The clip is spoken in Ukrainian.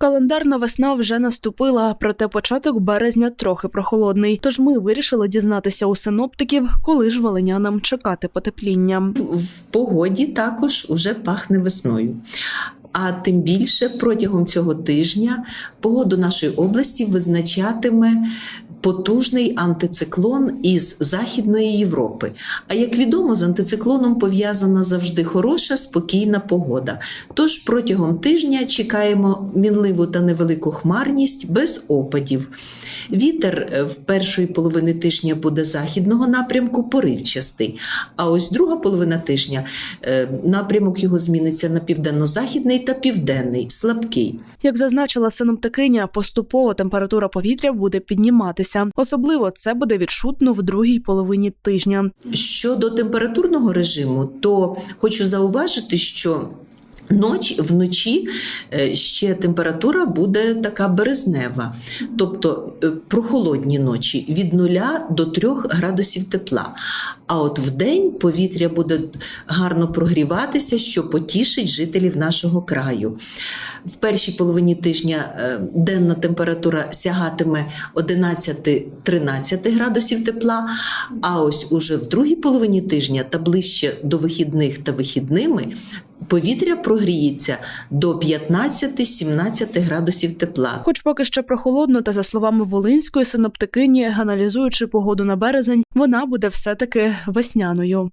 Календарна весна вже наступила, проте початок березня трохи прохолодний. Тож ми вирішили дізнатися у синоптиків, коли ж волинянам чекати потепління. в погоді також уже пахне весною. А тим більше протягом цього тижня погоду нашої області визначатиме потужний антициклон із Західної Європи. А як відомо, з антициклоном пов'язана завжди хороша, спокійна погода. Тож протягом тижня чекаємо мінливу та невелику хмарність без опадів. Вітер е, в першої половини тижня буде західного напрямку поривчастий. А ось друга половина тижня е, напрямок його зміниться на південно-західний та південний, слабкий. Як зазначила синоптикиня, поступово температура повітря буде підніматися. Особливо це буде відчутно в другій половині тижня. Щодо температурного режиму, то хочу зауважити, що Ноч вночі е, ще температура буде така березнева, тобто е, прохолодні ночі від 0 до 3 градусів тепла. А от вдень повітря буде гарно прогріватися, що потішить жителів нашого краю. В першій половині тижня е, денна температура сягатиме 11-13 градусів тепла, а ось уже в другій половині тижня та ближче до вихідних та вихідними повітря прогріється до 15-17 градусів тепла. Хоч поки ще прохолодно, та за словами волинської синоптикині, аналізуючи погоду на березень, вона буде все таки весняною.